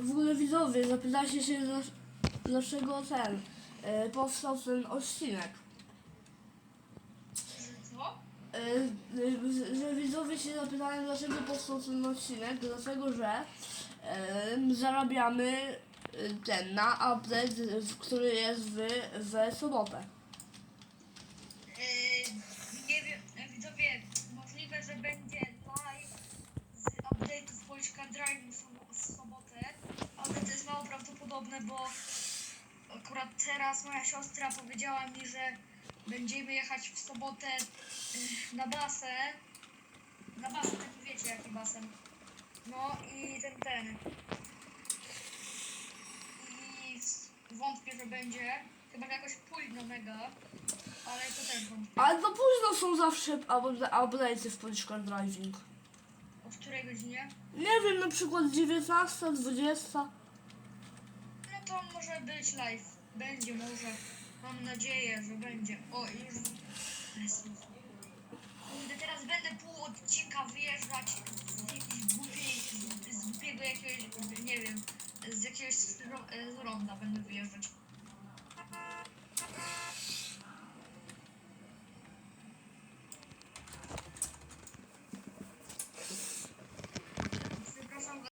w ogóle widzowie, zapytacie się, dlac- dlaczego ten e, powstał ten odcinek. Co? E, e, że widzowie się zapytają, dlaczego powstał ten odcinek, dlatego że e, zarabiamy e, ten na update, w- który jest w, w sobotę. Yy, nie wiem, e, widzowie, możliwe, że będzie live z update'ów Polska Drive w sobotę, to jest mało prawdopodobne, bo akurat teraz moja siostra powiedziała mi, że będziemy jechać w sobotę yy, na basen. Na basen, taki wiecie jaki basen. No i ten, ten. I wątpię, że będzie. Chyba jakoś późno mega. Ale to też wątpię. Ale to późno są zawsze update'y w Polska Driving. O której godzinie? Nie wiem, na przykład 19, 20. No to może być live. Będzie może. Mam nadzieję, że będzie. O, już. Kurde, teraz będę pół odcinka wyjeżdżać z jakiejś głupiej, z, głupiego jakiegoś, nie wiem, z jakiegoś ro- z ronda będę wyjeżdżać.